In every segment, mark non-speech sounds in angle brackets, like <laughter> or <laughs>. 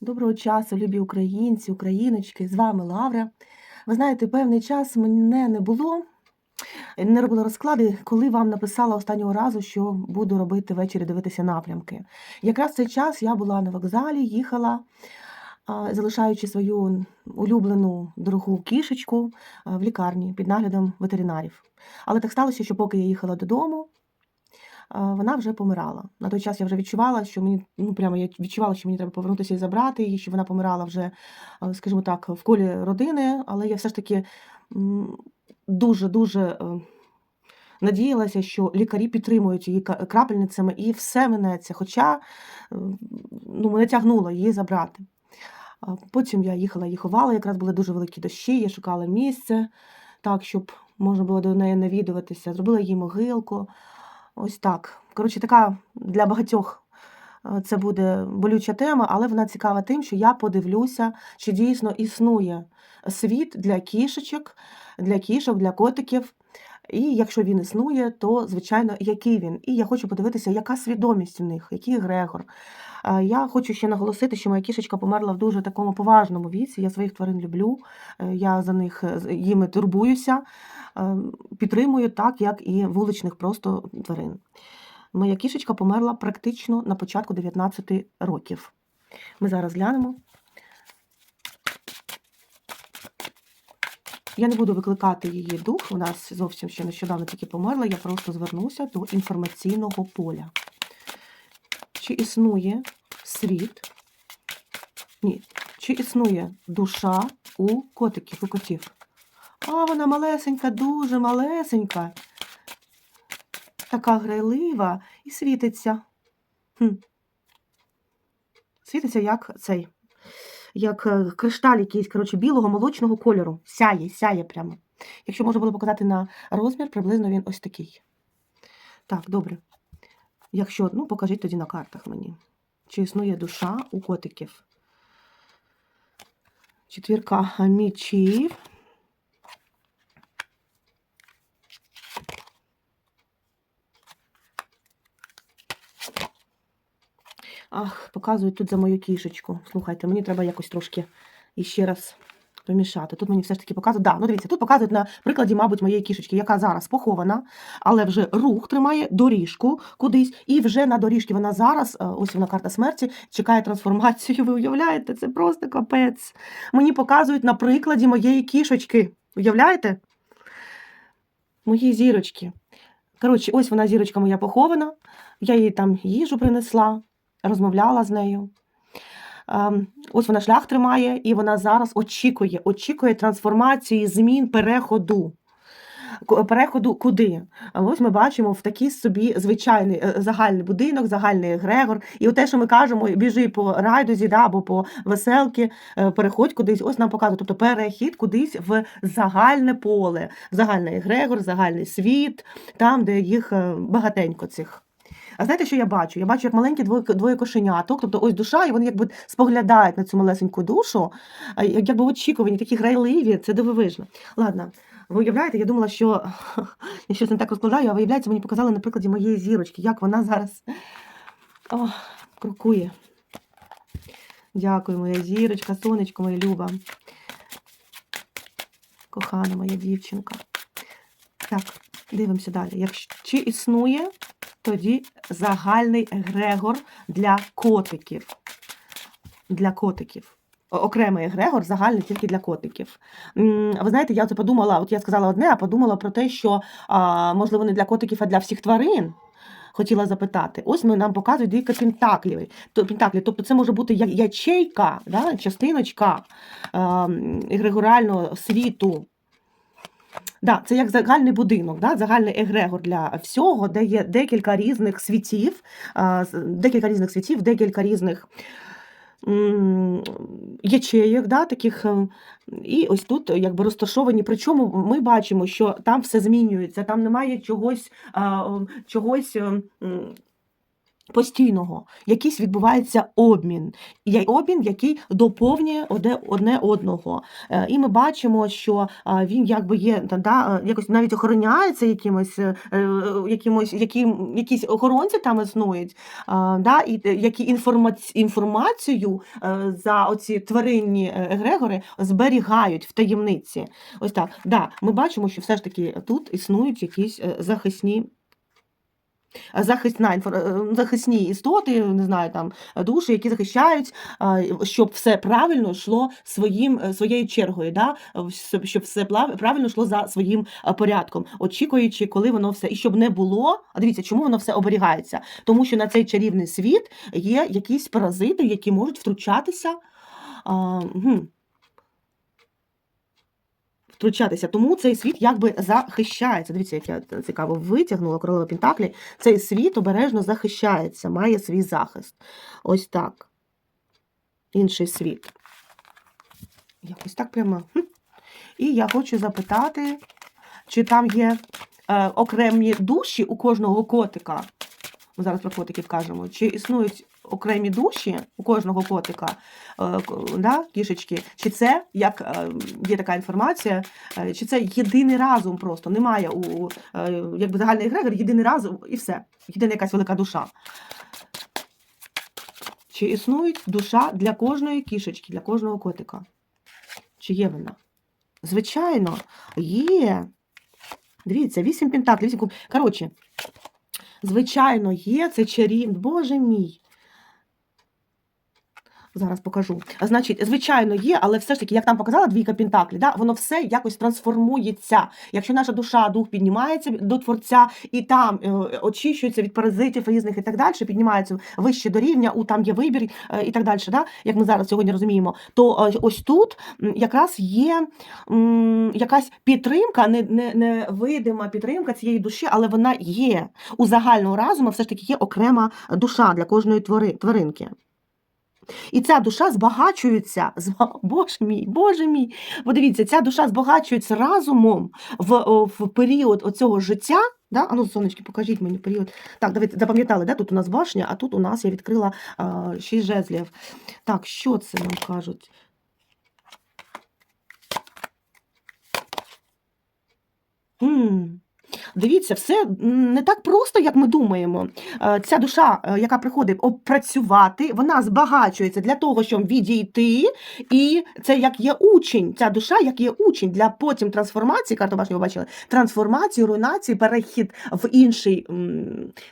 Доброго часу, любі українці, україночки, з вами Лавра. Ви знаєте, певний час мене не було, не робила розклади, коли вам написала останнього разу, що буду робити ввечері дивитися напрямки. Якраз в цей час я була на вокзалі, їхала, залишаючи свою улюблену дорогу кішечку в лікарні під наглядом ветеринарів. Але так сталося, що поки я їхала додому, вона вже помирала. На той час я вже відчувала, що мені, ну прямо я відчувала, що мені треба повернутися і забрати її, що вона помирала вже, скажімо так, в колі родини, але я все ж таки дуже-дуже е, надіялася, що лікарі підтримують її крапельницями і все минеться. Хоча е, ну, мене тягнуло її забрати. Потім я їхала і ховала, якраз були дуже великі дощі, я шукала місце, так, щоб можна було до неї навідуватися. Зробила їй могилку. Ось так. Коротше, така для багатьох е, це буде болюча тема, але вона цікава тим, що я подивлюся, чи дійсно існує світ для кішечок, для кішок, для котиків. І якщо він існує, то звичайно, який він. І я хочу подивитися, яка свідомість у них, який Грегор. Я хочу ще наголосити, що моя кішечка померла в дуже такому поважному віці. Я своїх тварин люблю, е, я за них е, їми турбуюся, е, підтримую так, як і вуличних просто тварин. Моя кішечка померла практично на початку 19 років. Ми зараз глянемо. Я не буду викликати її дух, вона с- зовсім ще нещодавно тільки померла, я просто звернуся до інформаційного поля. Чи існує світ? Ні. Чи існує душа у котиків, у котів? А, вона малесенька, дуже малесенька, така грайлива і світиться. Хм. Світиться як цей, як е, кришталь якийсь, коротше, білого молочного кольору. Сяє, сяє прямо. Якщо можна було показати на розмір, приблизно він ось такий. Так, добре. Якщо, ну, покажіть тоді на картах мені. Чи існує душа у котиків? Четвірка мічів. Ах, показують тут за мою кішечку. Слухайте, мені треба якось трошки іще раз помішати. Тут мені все ж таки показують. Да, ну дивіться, тут показують на прикладі, мабуть, моєї кішечки, яка зараз похована, але вже рух тримає доріжку кудись, і вже на доріжці вона зараз, е, ось вона карта смерті, чекає трансформацію. Ви уявляєте? Це просто капець. Мені показують на прикладі моєї кішечки. Уявляєте? Мої зірочки. Коротше, ось вона зірочка моя похована. Я їй там їжу принесла, розмовляла з нею. Ем, Ось вона шлях тримає, і вона зараз очікує, очікує трансформації, змін, переходу. Переходу куди? Ось ми бачимо в такий собі звичайний е, загальний будинок, загальний егрегор. І те, що ми кажемо, біжи по райдузі да, або по веселки, е, переходь кудись. Ось нам показує, тобто перехід кудись в загальне поле, загальний егрегор, загальний світ, там, де їх е, багатенько цих. А знаєте, що я бачу? Я бачу, як маленькі двоє, двоє кошеняток, тобто ось душа, і вони якби споглядають на цю малесеньку душу, як- якби очікувані, такі грайливі, це дивовижно. Ладно, ви уявляєте, я думала, що <laughs> я щось не так розкладаю, а виявляється, мені показали на прикладі моєї зірочки, як вона зараз о, крокує. Дякую, моя зірочка, сонечко моя люба. Кохана моя дівчинка. Так, дивимося далі. Якщо чи існує тоді загальний егрегор для котиків. Для котиків. Окремий егрегор, загальний тільки для котиків. Ви знаєте, я це подумала, от я сказала одне, а подумала про те, що можливо не для котиків, а для всіх тварин. Хотіла запитати. Ось ми нам показують дві пентаклі. Пентаклі. Тобто це може бути ячейка, да, частиночка егрегорального світу. Да, це як загальний будинок, да, загальний егрегор для всього, де є декілька різних світів, декілька різних світів, декілька різних ячеєк, да, таких. е, І ось тут якби розташовані. Причому ми бачимо, що там все змінюється, там немає чогось, чогось. Е, постійного, якийсь відбувається обмін, обмін, який доповнює одне, одного. Е, І ми бачимо, що він якби є да, е, якось навіть охороняється якимось, е, е, якимось які, якісь охоронці там існують, да, і е, які інформацію е, за оці тваринні е, егрегори зберігають в таємниці. Ось так. Да, ми бачимо, що все ж таки тут існують якісь е, захисні. Е, Захисна інфор... е, захисні істоти, не знаю, там душі, які захищають, щоб все правильно йшло своїм е, своєю чергою, да? щоб- все правильно йшло за своїм е, порядком, очікуючи, коли воно все і щоб не було. А дивіться, чому воно все оберігається? Тому що на цей чарівний світ є якісь паразити, які можуть втручатися. А, Втручатися, тому цей світ якби захищається. Дивіться, як я цікаво витягнула королева Пентаклі. Цей світ обережно захищається, має свій захист. Ось так. Інший світ. Якось так прямо. І я хочу запитати, чи там є е, окремі душі у кожного котика. Ми зараз про котиків кажемо. Чи існують окремі душі у кожного котика, е, да, кішечки? Чи це, як е, є така інформація, е, чи це єдиний разум просто? Немає у якби загальний егрегор, єдиний разум і все. Єдина якась велика душа. Чи існує душа для кожної кішечки, для кожного котика? Чи є вона? Звичайно, є. Дивіться, вісім пентаклів. Коротше, звичайно, є це чарів. Боже мій. Зараз покажу. Значить, звичайно, є, але все ж таки, як нам показала двійка пентаклі, да, воно все якось трансформується. Якщо наша душа, дух піднімається до творця і там е, очищується від паразитів різних і так далі, піднімається вище до рівня, у там є вибір е, і так далі, да, як ми зараз сьогодні розуміємо, то е, ось тут якраз є м, якась підтримка, не, не, не видима підтримка цієї душі, але вона є. У загального разуму все ж таки є окрема душа для кожної твори, тваринки. І ця душа збагачується, Боже мій, Боже мій. Подивіться, ця душа збагачується разумом в, в період оцього життя. Да? А сонечки, покажіть мені період. Так, давайте запам'ятали, да? тут у нас башня, а тут у нас я відкрила а, шість жезлів. Так, що це нам кажуть? М, Дивіться, все не так просто, як ми думаємо. Е, Ця душа, е, яка приходить опрацювати, вона збагачується для того, щоб відійти. І це як є учень. Ця душа, як є учень для потім трансформації, карту башні ви бачили, трансформації, руйнації, перехід в інший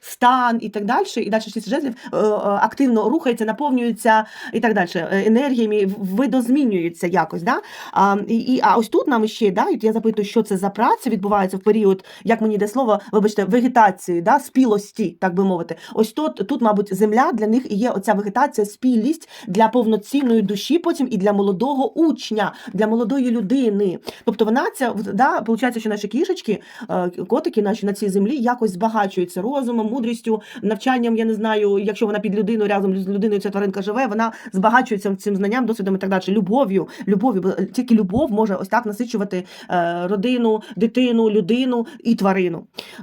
стан і так далі. І далі шість жезлів е, активно рухається, наповнюється і так далі. Енергіями видозмінюється якось. Да? А, і, а ось тут нам ще, да, я запитую, що це за праця відбувається в період, як мені йде слово, вибачте, вегетації, да, спілості, так би мовити. Ось тут, тут, мабуть, земля для них і є оця вегетація, спілість для повноцінної душі, потім і для молодого учня, для молодої людини. Тобто вона ця, да, виходить, що наші кішечки, е, котики наші на цій землі якось збагачуються розумом, мудрістю, навчанням, я не знаю, якщо вона під людиною разом з людиною ця тваринка живе, вона збагачується цим знанням, досвідом і так далі. Любов'ю, любов'ю, бо тільки любов може ось так насичувати е, родину, дитину, людину і тварину.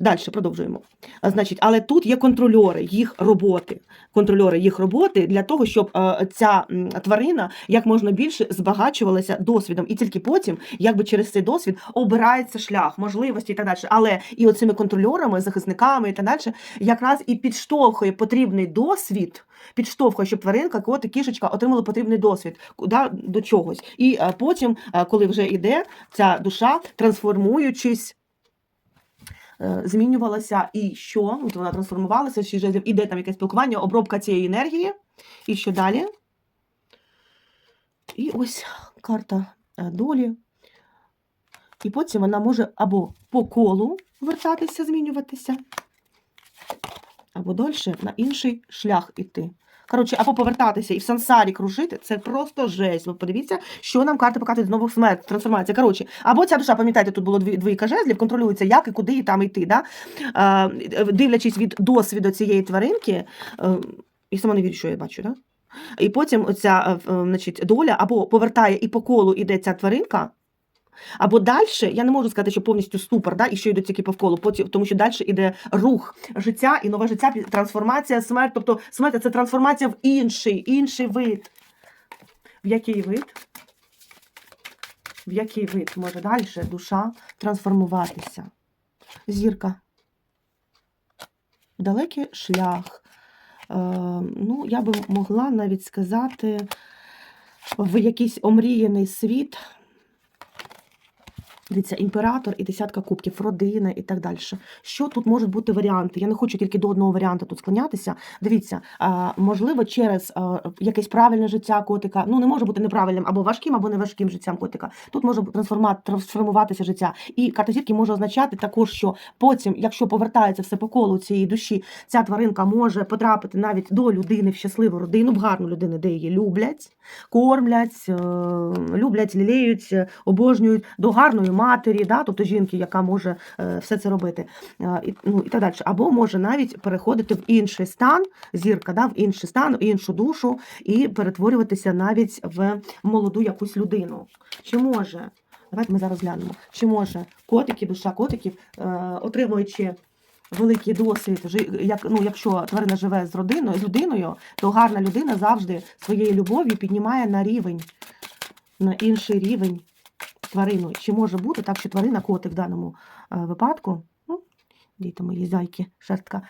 Далі продовжуємо. Значить, але тут є контрольори їх роботи. Контрольори їх роботи для того, щоб е, ця тварина як можна більше збагачувалася досвідом, і тільки потім, якби через цей досвід, обирається шлях, можливості і так далі. Але і оцими контрольорами, захисниками і так далі, якраз і підштовхує потрібний досвід. Підштовхує, щоб тваринка, котик, кішечка отримали потрібний досвід куди, до чогось. І е, потім, е, коли вже йде ця душа, трансформуючись, змінювалася і що? От вона трансформувалася, ще жезлів, іде там якесь спілкування, обробка цієї енергії. І що далі? І ось карта е, долі. І потім вона може або по колу вертатися, змінюватися, або далі на інший шлях іти. Коротше, або повертатися і в сансарі кружити, це просто жесть. Ви подивіться, що нам карти показують знову смерть, трансформація. Коротше, або ця душа, пам'ятаєте, тут було дві, двійка жезлів, контролюється, як і куди і там йти. Да? А, дивлячись від досвіду цієї тваринки, е, і сама не вірю, що я бачу, да? І потім оця е, е, доля або повертає і по колу іде ця тваринка, Або далі, я не можу сказати, що повністю ступор, да, і що йдуть тільки по вколу, потім, тому що далі йде рух життя і нове життя, трансформація, смерть. Тобто смерть це трансформація в інший, інший вид. В який вид? В який вид може далі душа трансформуватися? Зірка. Далекий шлях. Е, ну, я би могла навіть сказати в якийсь омріяний світ. Дивіться, імператор і десятка кубків, родина і так далі. Що тут можуть бути варіанти? Я не хочу тільки до одного варіанту тут склонятися. Дивіться, можливо, через якесь правильне життя котика. Ну, не може бути неправильним або важким, або не важким життям котика. Тут може трансформуватися життя. І карта зірки може означати також, що потім, якщо повертається все по колу цієї душі, ця тваринка може потрапити навіть до людини в щасливу родину, в гарну людину, де її люблять, кормлять, е, люблять, лілеють, обожнюють до гарної матері, да, тобто жінки, яка може е, все це робити, е, і, ну, і так далі. Або може навіть переходити в інший стан, зірка, да, в інший стан, в іншу душу і перетворюватися навіть в молоду якусь людину. Чи може? Давайте ми зараз глянемо. Чи може котики, душа котиків, е, отримуючи великий досвід, як, ну, якщо тварина живе з родиною, з людиною, то гарна людина завжди своєю любов'ю піднімає на рівень, на інший рівень тварину. Чи може бути так, що тварина, котик в даному е, випадку, ну, мої зайки, шерстка,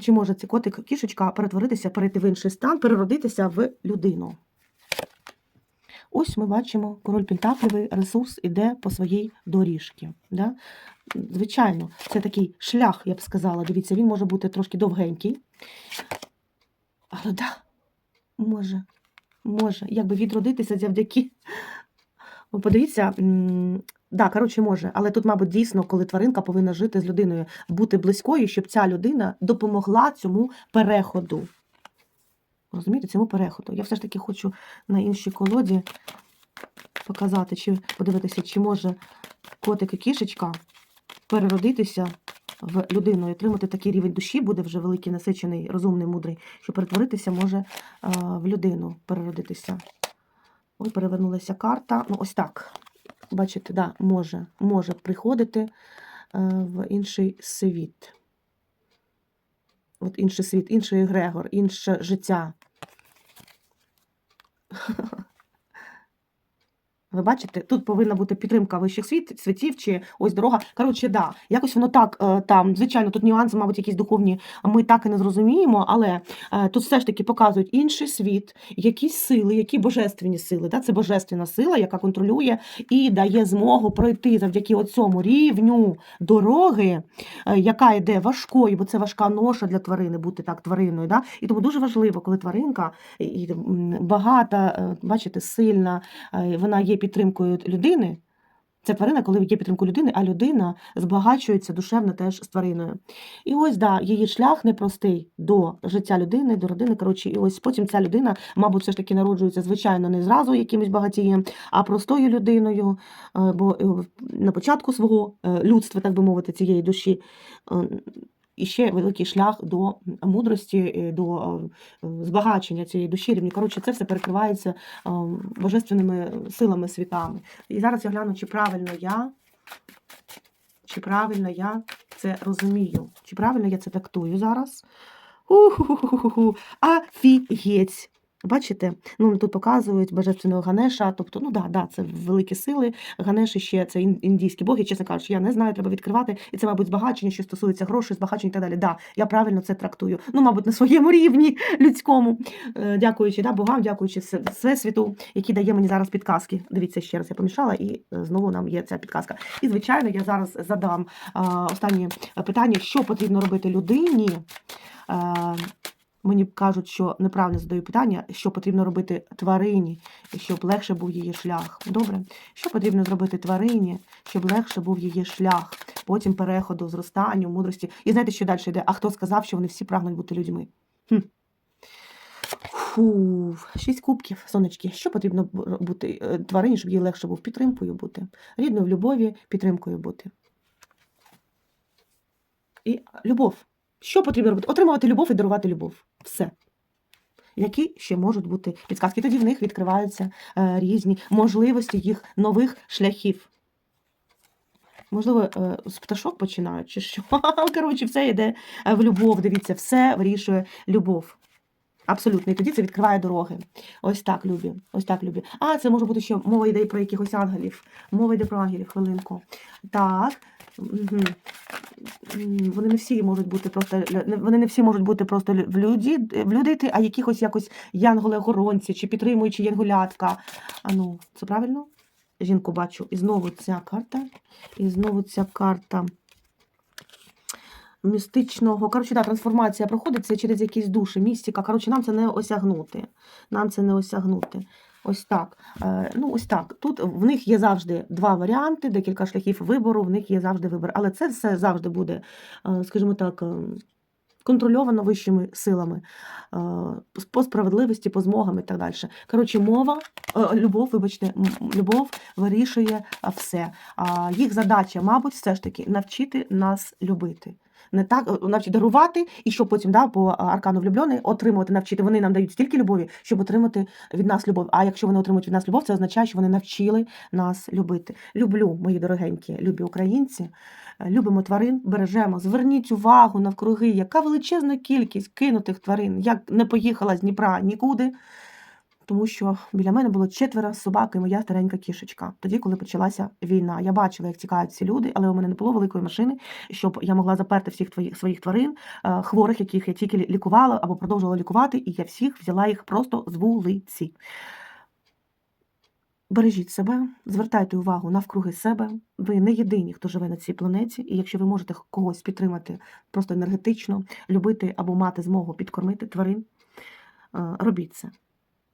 чи може цей котик, кішечка перетворитися, перейти в інший стан, переродитися в людину? Ось ми бачимо, король Пентаклівий ресурс іде по своїй доріжці. Да? Звичайно, це такий шлях, я б сказала. Дивіться, він може бути трошки довгенький. Але да, може, може, якби відродитися завдяки. Подивіться, да, коротше, може, але тут, мабуть, дійсно, коли тваринка повинна жити з людиною, бути близькою, щоб ця людина допомогла цьому переходу. Розумієте, цьому переходу. Я все ж таки хочу на іншій колоді показати, чи подивитися, чи може котик і кішечка переродитися в людину і отримати такий рівень душі, буде вже великий, насичений, розумний, мудрий, що перетворитися може в людину, переродитися. Ой, перевернулася карта. Ну, ось так. Бачите, да, може, може приходити е, в інший світ. От інший світ, інший егрегор, інше життя. Ви бачите, тут повинна бути підтримка вищих світ, світів чи ось дорога. Коротше, да, якось воно так е, там. Звичайно, тут нюанси, мабуть, якісь духовні ми так і не зрозуміємо, але е, тут все ж таки показують інший світ, якісь сили, які божественні сили. Да? Це божественна сила, яка контролює і дає змогу пройти завдяки цьому рівню дороги, е, яка йде важкою, бо це важка ноша для тварини, бути так твариною. Да? І тому дуже важливо, коли тваринка багата, бачите, сильна, вона є підтримкою людини. Це тварина, коли є підтримкою людини, а людина збагачується душевно теж з твариною. І ось да, її шлях непростий до життя людини, до родини. Коротше, і ось потім ця людина, мабуть, все ж таки народжується, звичайно, не зразу якимось багатієм, а простою людиною. е, Бо е, на початку свого е, людства, так би мовити, цієї душі. Е, І ще великий шлях до мудрості, е, до е, збагачення цієї душі. рівні. Коротше, це все перекривається е, божественними силами світами. І зараз я гляну, чи правильно я, чи правильно я це розумію, чи правильно я це тактую зараз. Афігеть. Бачите, ну тут показують божественного Ганеша, тобто, ну да, да, це великі сили. Ганеш ще це індійські боги, чесно кажучи, я не знаю, треба відкривати. І це, мабуть, збагачення, що стосується грошей, збагачення і так далі. Да, я правильно це трактую. Ну, мабуть, на своєму рівні <laughs> людському. Е, Дякуючи да, богам, дякуючи Всесвіту, який дає мені зараз підказки. Дивіться, ще раз я помішала, і е, знову нам є ця підказка. І, звичайно, я зараз задам останнє питання, що потрібно робити людині. Е, Мені кажуть, що неправильно задаю питання, що потрібно робити тварині, щоб легше був її шлях. Добре, що потрібно зробити тварині, щоб легше був її шлях, потім переходу, зростанню, мудрості. І знаєте, що далі йде? А хто сказав, що вони всі прагнуть бути людьми? Хм. Фу, шість кубків, сонечки. Що потрібно бути е, тварині, щоб їй легше був підтримкою бути, рідною в любові, підтримкою бути. І любов. Що потрібно робити? Отримувати любов і дарувати любов. Все. Які ще можуть бути підказки? Тоді в них відкриваються е, різні можливості їх нових шляхів. Можливо, е, з пташок починають, чи що. <laughs> Коротше, все йде е, в любов. Дивіться, все вирішує любов. Абсолютно. І тоді це відкриває дороги. Ось так, любі. Ось так, любі. А, це може бути ще мова йде про якихось ангелів. Мова йде про ангелів, хвилинку. Так. Вони не всі можуть бути просто вони не всі можуть бути просто в люді, в людити, а якихось якось янголи-охоронці чи підтримуючі янголятка. А ну, це правильно? Жінку бачу. І знову ця карта. І знову ця карта містичного. Коротше, да, трансформація проходить через якісь душі, містика. Коротше, нам це не осягнути. Нам це не осягнути. Ось так. Е, ну, ось так. Тут в них є завжди два варіанти, декілька шляхів вибору, в них є завжди вибір. Але це все завжди буде, е, скажімо так, е, контрольовано вищими силами, по справедливості, по змогам і так далі. Коротше, мова, любов, вибачте, любов вирішує все. Їх задача, мабуть, все ж таки навчити нас любити. Не так е, навчити дарувати, і щоб потім да, по а, аркану влюблений отримувати, навчити. Вони нам дають стільки любові, щоб отримати від нас любов. А якщо вони отримують від нас любов, це означає, що вони навчили нас любити. Люблю, мої дорогенькі, любі українці. Е, Любимо тварин, бережемо. Зверніть увагу навкруги, яка величезна кількість кинутих тварин. Я не поїхала з Дніпра нікуди, тому що біля мене було четверо собак і моя старенька кішечка. Тоді, коли почалася війна, я бачила, як тікають ці люди, але у мене не було великої машини, щоб я могла заперти всіх твоїх своїх тварин, е, хворих, яких я тільки лікувала або продовжувала лікувати, і я всіх взяла їх просто з вулиці. Бережіть себе, звертайте увагу навкруги себе. Ви не єдині, хто живе на цій планеті, і якщо ви можете когось підтримати просто енергетично, любити або мати змогу підкормити тварин, е, робіть це.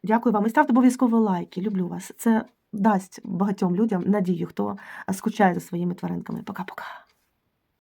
Дякую вам і ставте обов'язково лайки. Люблю вас. Це дасть багатьом людям надію, хто скучає за своїми тваринками. Пока-пока.